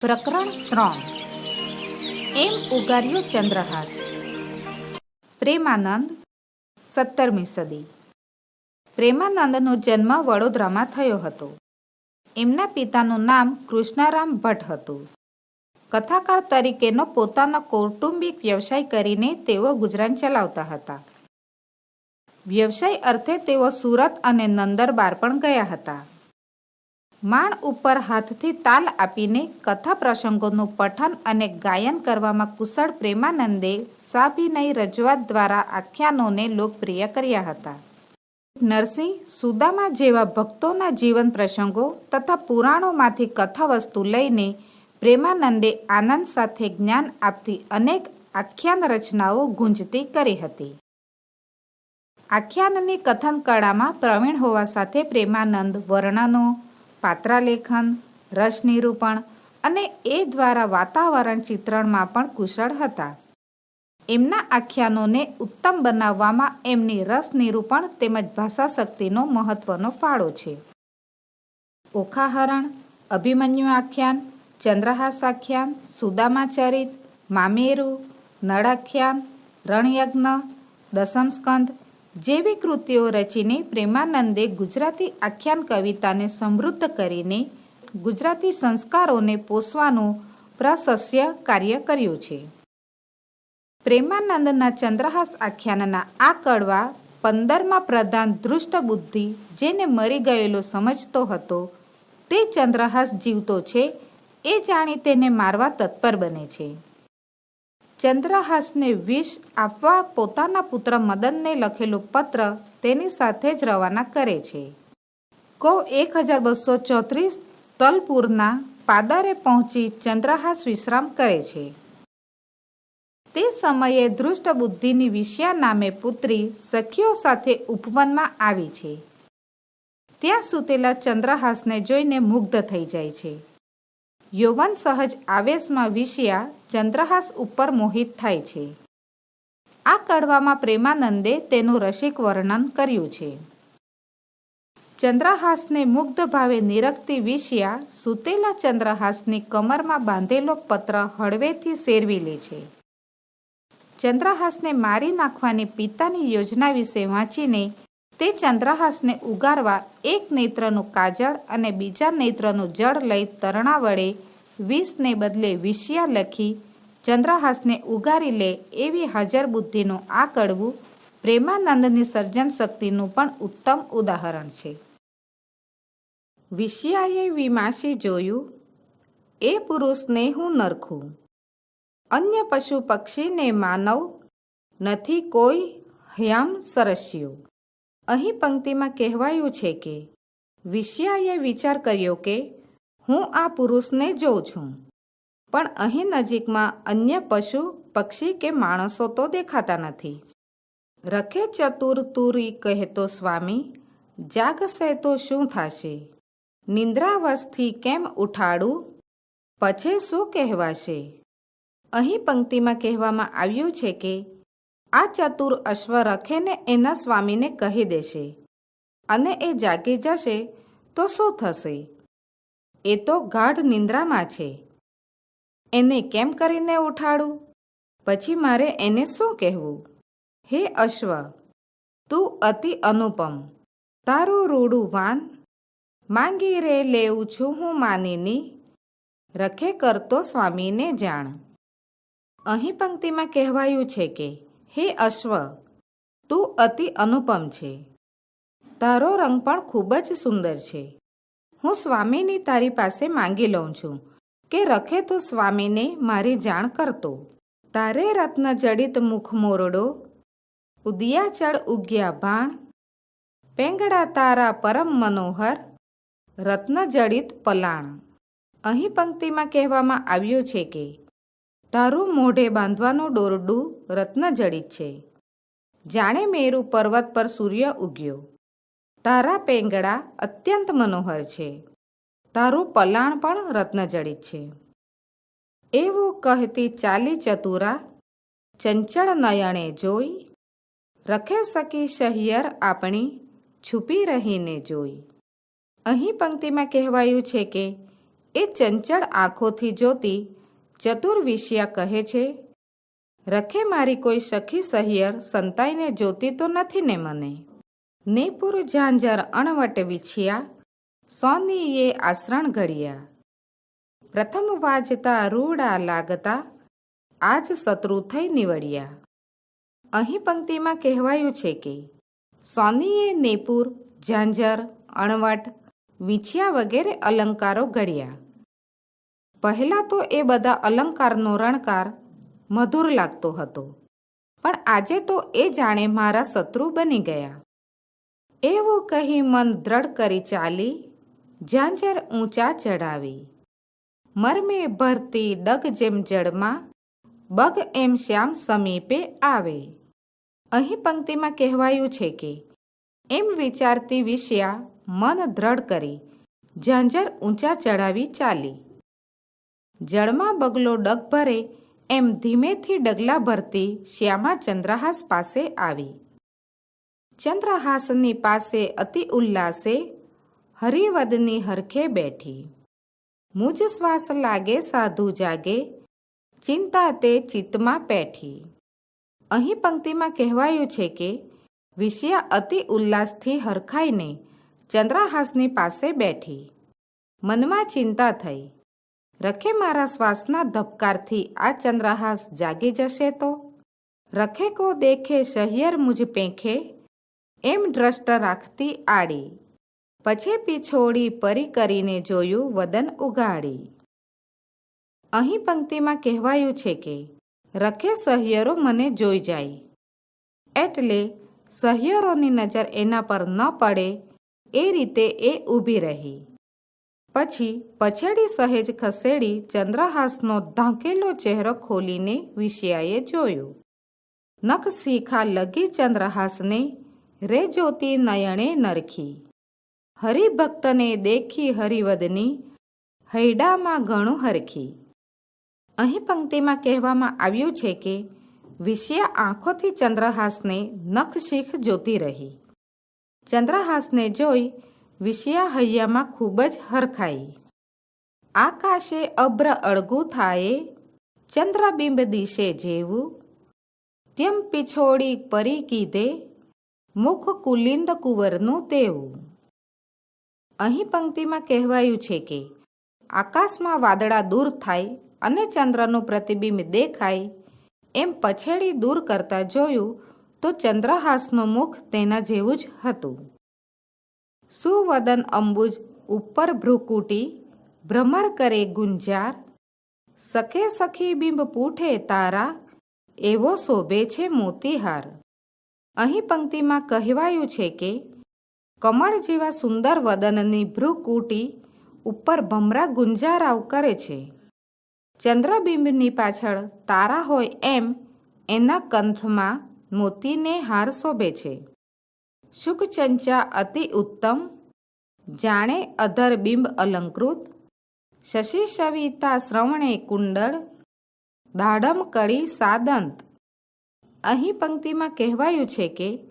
પ્રકરણ ત્રણ. એમ ઉગાર્યો ચંદ્રહાસ. પ્રેમાનંદ, સત્તરમી સદી. પ્રેમાનંદનો જન્મ વડોદરામાં થયો હતો. એમના પિતાનું નામ કૃષ્ણારામ ભટ્ટ હતું. કથાકાર તરીકેનો પોતાનો કૌટુંબિક વ્યવસાય કરીને તેઓ ગુજરાન ચલાવતા હતા. વ્યવસાય અર્થે તેઓ સુરત અને નંદરબાર પણ ગયા હતા. માણ ઉપર હાથથી તાલ આપીને કથા પ્રસંગોનું પઠન અને ગાયન કરવામાં કુશળ પ્રેમાનંદે સાભિનય રજૂઆત દ્વારા આખ્યાનોને લોકપ્રિય કર્યા હતા. નરસિંહ, સુદામા જેવા ભક્તોના જીવન પ્રસંગો તથા પુરાણોમાંથી કથા વસ્તુ લઈને પ્રેમાનંદે આનંદ સાથે જ્ઞાન આપતી અનેક આખ્યાન રચનાઓ ગુંજતી કરી હતી. આખ્યાનની કથન કળામાં પ્રવીણ હોવા સાથે પ્રેમાનંદ, વર્ણનો પાત્રાલેખન રસ નિરૂપણ અને એ દ્વારા વાતાવરણ ચિત્રણમાં પણ કુશળ હતા. એમના આખ્યાનોને ઉત્તમ બનાવવામાં એમની રસ નિરૂપણ તેમજ ભાષા શક્તિનો મહત્વનો ફાળો છે. ઓખાહરણ, અભિમન્યુ આખ્યાન, ચંદ્રહાસ આખ્યાન, સુદામાચરિત, મામેરુ, નળાખ્યાન, રણયજ્ઞ, દસમ સ્કંદ જેવી કૃતિઓ રચીને પ્રેમાનંદે ગુજરાતી આખ્યાન કવિતાને સમૃદ્ધ કરીને ગુજરાતી સંસ્કારોને પોષવાનું પ્રશસ્ય કાર્ય કર્યું છે. પ્રેમાનંદના ચંદ્રહાસ આખ્યાનના આ કડવા પંદરમાં પ્રધાન દૃષ્ટ બુદ્ધિ જેને મરી ગયેલો સમજતો હતો, તે ચંદ્રહાસ જીવતો છે, એ જાણી તેને મારવા તત્પર બને છે. ચંદ્રહાસને વિષ આપવા પોતાના પુત્ર મદનને લખેલો પત્ર તેની સાથે જ રવાના કરે છે. કો એક હજાર બસો ચોત્રીસ તલપુરના પાદરે પહોંચી ચંદ્રહાસ વિશ્રામ કરે છે. તે સમયે દૃષ્ટ બુદ્ધિની વિષ્યા નામે પુત્રી સખીઓ સાથે ઉપવનમાં આવી છે. ત્યાં સૂતેલા ચંદ્રહાસને જોઈને મુગ્ધ થઈ જાય છે. યૌવન સહજ આવેશમાં વિષ્યા ચંદ્રહાસ ઉપર મોહિત થાય છે. આ કડવામાં પ્રેમાનંદે તેનું રસિક વર્ણન કર્યું છે. ચંદ્રહાસને મુગ્ધ ભાવે નિરખતી વિષ્યા સૂતેલા ચંદ્રહાસની કમરમાં બાંધેલો પત્ર હળવેથી શેરવી લે છે. ચંદ્રહાસને મારી નાખવાની પિતાની યોજના વિશે વાંચીને તે ચંદ્રહાસને ઉગારવા એક નેત્રનું કાજળ અને બીજા નેત્રનું જળ લઈ તરણા વડે વિષને બદલે વિષયા લખી ચંદ્રહાસને ઉગારી લે એવી હાજર બુદ્ધિનું આ કડવું પ્રેમાનંદની સર્જન શક્તિનું પણ ઉત્તમ ઉદાહરણ છે. વિષયાએ વિમાસી જોયું, એ પુરુષને હું નરખું. અન્ય પશુ પક્ષીને માનવ નથી કોઈ હયામ સરસ્યું. અહીં પંક્તિમાં કહેવાયું છે કે વિષ્યાએ વિચાર કર્યો કે હું આ પુરુષને જોઉં છું. પણ અહીં નજીકમાં અન્ય પશુ, પક્ષી કે માણસો તો દેખાતા નથી. રખે ચતુર તુરી કહેતો સ્વામી, જાગશે તો શું થશે? નિંદ્રાવસ્થથી કેમ ઉઠાડું? પછે શું કહેવાશે? અહીં પંક્તિમાં કહેવામાં આવ્યું છે કે, આ ચતુર અશ્વ રખેને એના સ્વામીને કહી દેશે અને એ જાગી જશે તો શું થશે? એ તો ગાઢ નિંદ્રામાં છે. એને કેમ કરીને ઉઠાડું? પછી મારે એને શું કહેવું? હે અશ્વ, તું અતિ અનુપમ. તારું રૂડું વાન. માંગી રે લેવું છું હું માનીની. રખે કરતો સ્વામીને જાણ. અહીં પંક્તિમાં કહેવાયું છે કે, હે અશ્વ, તું અતિ અનુપમ છે. તારો રંગ પણ ખૂબ જ સુંદર છે. હું સ્વામીની તારી પાસે માંગી લઉં છું કે રખે તું સ્વામીને મારી જાણ કરતો. તારે રત્ન જડિત મુખ મોરડો, ઉદિયાચળ ઉગ્યા ભાણ, પેંગડા તારા પરમ મનોહર રત્ન જડિત પલાણ. અહીં પંક્તિમાં કહેવામાં આવ્યું છે કે, તારું મોઢે બાંધવાનું દોરડું રત્નજડિત છે. જાણે મેરુ પર્વત પર સૂર્ય ઉગ્યો. તારા પેંગડા અત્યંત મનોહર છે. તારું પલાણ પણ રત્નજડિત છે. એવું કહેતી ચાલી ચતુરા ચંચળ નયણે જોઈ, રખે સકી શહિયર આપણી છુપી રહીને જોઈ. અહીં પંક્તિમાં કહેવાયું છે કે એ ચંચળ આંખોથી જોતી ચતુર વિષયા કહે છે, રખે મારી કોઈ સખી સહિયર સંતાઈને જોતી તો નથી ને મને. નેપુર ઝાંઝર અણવટ વિછ્યા, સોનીએ આસરણ ઘડ્યા. પ્રથમ વાજતા રૂડા લાગતા, આજ શત્રુ થઈ નીવડ્યા. અહીં પંક્તિમાં કહેવાયું છે કે, સોનીએ નેપુર, ઝાંઝર, અણવટ, વિછ્યા વગેરે અલંકારો ઘડ્યા. પહેલાં તો એ બધા અલંકારનો રણકાર મધુર લાગતો હતો, પણ આજે તો એ જાણે મારા શત્રુ બની ગયા. એવું કહી મન દ્રઢ કરી ચાલી, ઝાંઝર ઊંચા ચડાવી મરમે ભરતી ડગ જેમ જળમાં, બગ એમ શ્યામ સમીપે આવે. અહીં પંક્તિમાં કહેવાયું છે કે, એમ વિચારતી વિષયા મન દ્રઢ કરી, ઝાંઝર ઊંચા ચડાવી ચાલી. જળમાં બગલો ડગ ભરે, એમ ધીમેથી ડગલા ભરતી શ્યામા ચંદ્રહાસ પાસે આવી. ચંદ્રહાસની પાસે અતિ ઉલ્લાસે હરિવદની હરખે બેઠી. મુજ શ્વાસ લાગે, સાધુ જાગે, ચિંતા તે ચિત્તમાં પેઠી. અહીં પંક્તિમાં કહેવાયું છે કે વિષયા અતિ ઉલ્લાસથી હરખાઈને ચંદ્રહાસની પાસે બેઠી. મનમાં ચિંતા થઈ. રખે મારા શ્વાસના ધબકારથી આ ચંદ્રહાસ જાગી જશે તો? રખે કો દેખે શહિયર મુજ પેંખે એમ દ્રષ્ટ રાખતી આડી. પછી પીછોડી પરી કરીને જોયું વદન ઉગાડી. અહીં પંક્તિમાં કહેવાયું છે કે, રખે સહિયરો મને જોઈ જાય. એટલે સહિયરોની નજર એના પર ન પડે, એ રીતે એ ઊભી રહી. પછી પછેડી સહેજ ખસેડી ચંદ્રહાસનો ઢાંકેલો ચહેરો ખોલીને વિષયાએ જોયું. નખ શીખા લગી ચંદ્રહાસને રે જ્યોતિ નયણે નરખી. હરિભક્તને દેખી હરિવદની હૈડામાં ઘણું હરખી. અહીં પંક્તિમાં કહેવામાં આવ્યું છે કે વિષય આંખોથી ચંદ્રહાસને નખ શીખ જોતી રહી. ચંદ્રહાસને જોઈ વિષયા હૈયામાં ખૂબ જ હરખાઈ. આકાશે અભ્ર અળગું થાય, ચંદ્રબિંબ દિશે જેવું, તેમ પિછોડી પરી કીધે મુખ કુલિંદ કુંવરનું તેવું. અહીં પંક્તિમાં કહેવાયું છે કે, આકાશમાં વાદળા દૂર થાય અને ચંદ્રનું પ્રતિબિંબ દેખાય, એમ પછેડી દૂર કરતા જોયું તો ચંદ્રહાસનું મુખ તેના જેવું જ હતું. સુવદન અંબુજ ઉપર ભ્રુકુટી, ભ્રમર કરે ગુંજાર, સખે સખી બિંબ પૂઠે તારા, એવો શોભે છે મોતીહાર. અહીં પંક્તિમાં કહેવાયું છે કે, કમળ જેવા સુંદર વદનની ભ્રુકૂટી ઉપર ભમરા ગુંજારાવ કરે છે. ચંદ્રબિંબની પાછળ તારા હોય એમ એના કંઠમાં મોતીને હાર શોભે છે. સુખચંચા અતિ ઉત્તમ, જાણે અધર બિંબ અલંકૃત. શશી સવિતા શ્રવણે કુંડળ, દાડમ કળી સાદંત. અહીં પંક્તિમાં કહેવાયું છે કે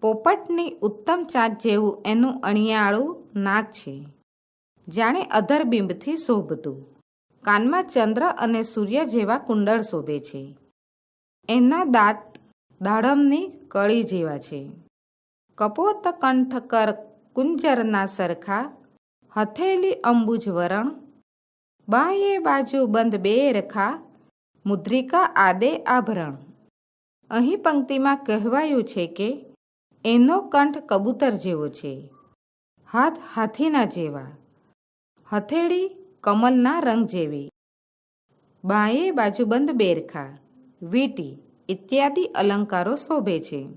પોપટની ઉત્તમ ચાંચ જેવું એનું અણિયાળું નાક છે. જાણે અધરબિંબથી શોભતું. કાનમાં ચંદ્ર અને સૂર્ય જેવા કુંડળ શોભે છે. એના દાંત દાડમની કળી જેવા છે. કપોત કંઠકર કુંજરના સરખા હથેલી અંબુજ વરણ બાંયે બાજુ બંધ બે રખા, મુદ્રિકા આદે આભરણ. અહીં પંક્તિમાં કહેવાયું છે કે એનો કંઠ કબૂતર જેવો છે. હાથ હાથીના જેવા. હથેળી કમલના રંગ જેવી. બાંયે બાજુબંધ બેરખા, વીટી ઇત્યાદિ અલંકારો શોભે છે.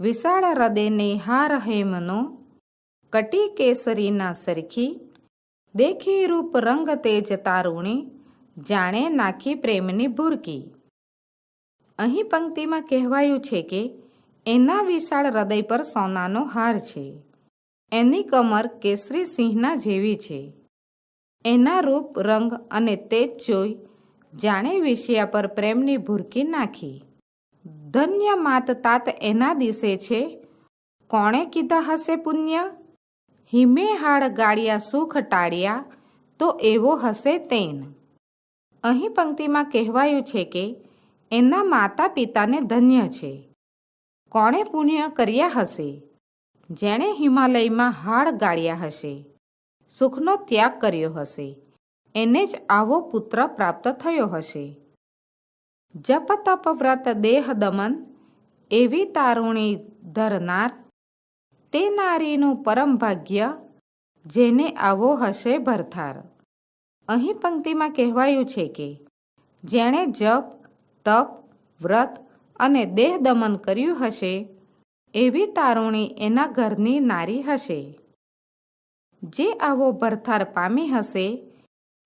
વિશાળ હૃદયને હાર હેમનો કટી કેસરીના સરખી દેખી રૂપ રંગ તેજ તારુણી, જાણે નાખી પ્રેમની ભૂરકી. અહીં પંક્તિમાં કહેવાયું છે કે એના વિશાળ હૃદય પર સોનાનો હાર છે. એની કમર કેસરી સિંહના જેવી છે. એના રૂપ, રંગ અને તેજ જોઈ જાણે વિષયા પર પ્રેમની ભૂરકી નાખી. ધન્ય માત તાત એના દિશે છે. કોણે કીધા હશે પુણ્ય? હિમે હાડ ગાળ્યા સુખ ટાળ્યા તો એવો હશે તેન. અહીં પંક્તિમાં કહેવાયું છે કે એના માતા પિતાને ધન્ય છે. કોણે પુણ્ય કર્યા હશે? જેણે હિમાલયમાં હાડ ગાળ્યા હશે. સુખનો ત્યાગ કર્યો હશે. એને જ આવો પુત્ર પ્રાપ્ત થયો હશે. જપ તપ વ્રત દેહ દમન, એવી તારુણી ધરનાર, તે નારીનું પરમ ભાગ્ય, જેને આવો હશે ભરથાર. અહીં પંક્તિમાં કહેવાયું છે કે, જેણે જપ તપ, વ્રત અને દેહ દમન કર્યું હશે, એવી તારુણી એના ઘરની નારી હશે. જે આવો ભરથાર પામી હશે,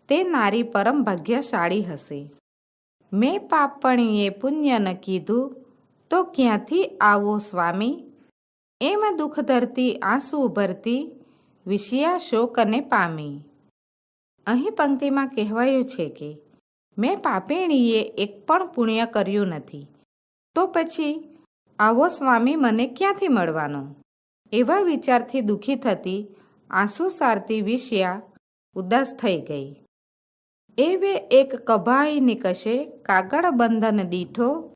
તે નારી પરમ ભાગ્યશાળી હશે. મેં પાપણીએ પુણ્યને કીધું, તો ક્યાંથી આવો સ્વામી? એમ દુઃખ ધરતી આંસુ ભરતી વિષયા શોકને પામી. અહીં પંક્તિમાં કહેવાયું છે કે મેં પાપીણીએ એક પણ પુણ્ય કર્યું નથી. તો પછી, આવો સ્વામી મને ક્યાંથી મળવાનો? એવા વિચારથી દુઃખી થતી આંસુ સારતી વિષયા ઉદાસ થઈ ગઈ. એવે એક કભાઈ નિકશે કાગળ બંધન દીઠો,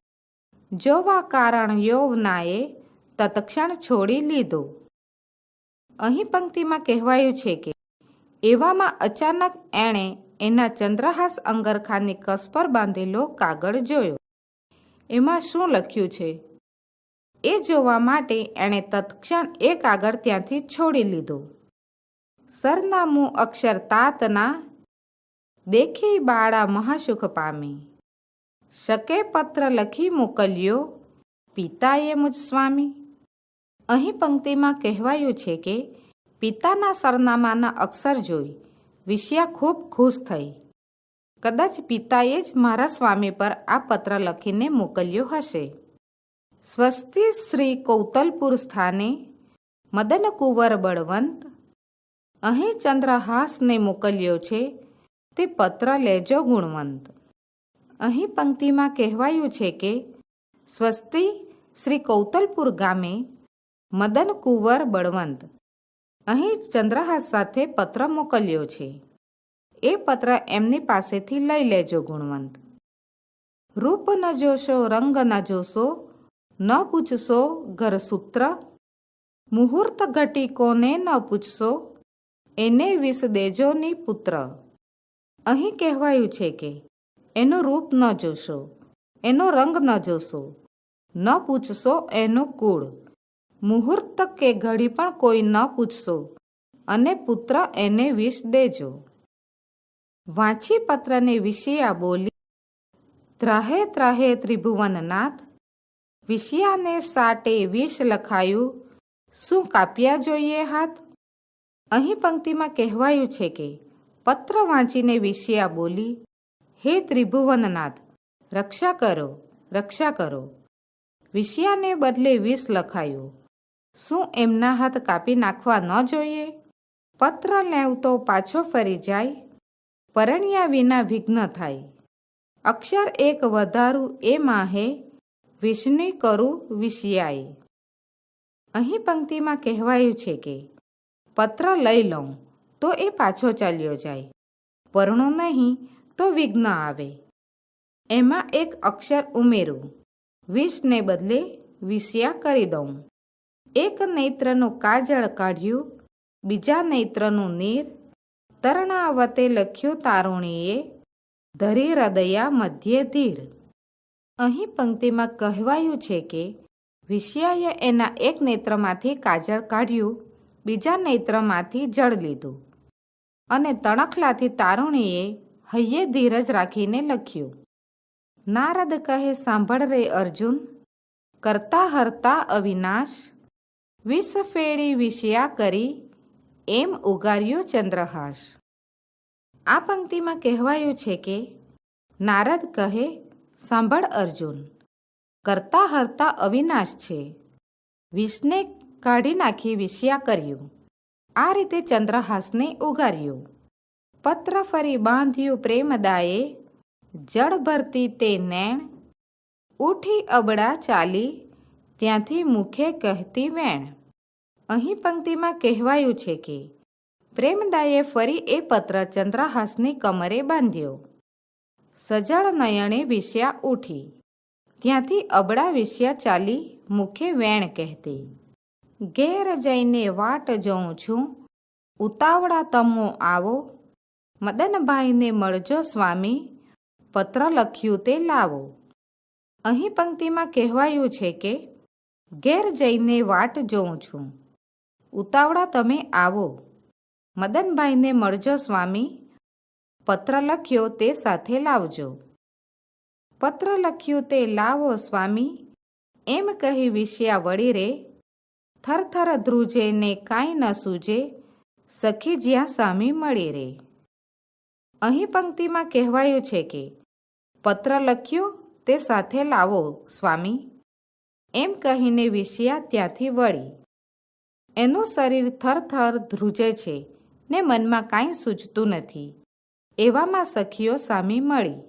જોવા કારણ યૌવનાએ તત્ક્ષણ છોડી લીધો. અહીં પંક્તિમાં કહેવાયું છે કે, એવામાં અચાનક એણે એના ચંદ્રહાસ અંગરખાની કસ પર બાંધેલો કાગળ જોયો. એમાં શું લખ્યું છે? એ જોવા માટે એણે તત્ક્ષણ એ કાગળ ત્યાંથી છોડી લીધો. સરનામું અક્ષર તાતના દેખી બાળા મહાસુખ પામી. શકે પત્ર લખી મોકલ્યો, પિતાએ મુજ સ્વામી. અહીં પંક્તિમાં કહેવાયું છે કે, પિતાના સરનામાના અક્ષર જોઈ વિષયા ખૂબ ખુશ થઈ. કદાચ પિતાએ જ મારા સ્વામી પર આ પત્ર લખીને મોકલ્યો હશે. સ્વસ્તિ શ્રી કૌતલપુર સ્થાને મદન કુંવર બળવંત. અહીં ચંદ્રહાસને મોકલ્યો છે, તે પત્ર લેજો ગુણવંત. અહીં પંક્તિમાં કહેવાયું છે કે, સ્વસ્તિ શ્રી કૌતલપુર ગામે મદન કુંવર બળવંત. અહીં ચંદ્રહાસ સાથે પત્ર મોકલ્યો છે. એ પત્ર એમની પાસેથી લઈ લેજો, ગુણવંત. રૂપ ન જોશો, રંગ ન જોશો, ન પૂછશો, ઘરસૂત્ર. મુહૂર્ત ઘટીકોને ન પૂછશો, એને વિષ દેજોની પુત્ર. અહીં કહેવાયું છે કે, એનું રૂપ ન જોશો, એનો રંગ ન જોશો, ન પૂછશો એનું કુળ. મુહૂર્ત કે ઘડી પણ કોઈ ન પૂછશો અને પુત્ર એને વિષ દેજો. વાંચી પત્રને વિષયા બોલી, ત્રાહે ત્રાહે ત્રિભુવનનાથ, વિષયાને સાટે વિષ લખાયું, શું કાપ્યા જોઈએ હાથ? અહીં પંક્તિમાં કહેવાયું છે કે પત્ર વાંચીને વિષયા બોલી, હે ત્રિભુવનનાથ, રક્ષા કરો રક્ષા કરો. વિષયાને બદલે વિષ લખાયું શું એમના હાથ કાપી નાખવા ન જોઈએ? પત્ર લેવતો પાછો ફરી જાય. પરણ્યા વિના વિઘ્ન થાય. અક્ષર એક વધારું એ માહે વિષ્ણુ કરું વિષયાય અહીં પંક્તિમાં કહેવાયું છે કે, પત્ર લઈ લઉં તો એ પાછો ચાલ્યો જાય. પરણો નહીં તો વિઘ્ન આવે. એમાં એક અક્ષર ઉમેરું. વિષને બદલે વિષયા કરી દઉં. એક નેત્રનું કાજળ કાઢ્યું, બીજા નેત્રનું નીર, તરણાવતે લખ્યું તારુણીએ, ધરી હૃદયા મધ્યે ધીર. અહીં પંક્તિમાં કહેવાયું છે કે, વિષયાએ એના એક નેત્રમાંથી કાજળ કાઢ્યું, બીજા નેત્રમાંથી જળ લીધું. અને તણખલાથી તારુણીએ, હૈયે ધીરજ રાખીને લખ્યું. નારદ કહે, સાંભળ રે અર્જુન, કરતા હરતા અવિનાશ વિષ ફેડી વિષયા કરી એમ ઉગાર્યો ચંદ્રહાસ. આ પંક્તિમાં કહેવાયું છે કે નારદ કહે, સાંભળ અર્જુન, કરતા હરતા અવિનાશ છે. વિષને કાઢી નાખી વિષયા કર્યું. આ રીતે ચંદ્રહાસને ઉગાર્યું. પત્ર ફરી બાંધ્યું પ્રેમદાયે, જળ ભરતી તે નેણ, ઉઠી અબડા ચાલી, ત્યાંથી મુખે કહેતી વેણ. અહીં પંક્તિમાં કહેવાયું છે કે, પ્રેમદાયે ફરી એ પત્ર ચંદ્રહાસની કમરે બાંધ્યો. સજળ નયણે વિષ્યા ઉઠી. ત્યાંથી અબળા વિષ્યા ચાલી મુખે વેણ કહેતી. ઘેર જઈને વાટ જોઉં છું. ઉતાવળા તમો આવો. મદનભાઈને મળજો સ્વામી. પત્ર લખ્યું તે લાવો. અહીં પંક્તિમાં કહેવાયું છે કે, ઘેર જઈને વાટ જોઉં છું. ઉતાવળા તમે આવો. મદનભાઈને મળજો સ્વામી. પત્ર લખ્યો તે સાથે લાવજો. પત્ર લખ્યું તે લાવો સ્વામી. એમ કહી વિષ્યા વળી રે થરથર ધ્રુજે ને કાંઈ ન સૂજે, સખી જ્યાં સામી મળી રે. અહીં પંક્તિમાં કહેવાયું છે કે, પત્ર લખ્યો તે સાથે લાવો સ્વામી. એમ કહીને વિષ્યા ત્યાંથી વળી. એનું શરીર થરથર ધ્રુજે છે ને મનમાં કાંઈ સૂચતું નથી. એવામાં સખીઓ સામી મળી.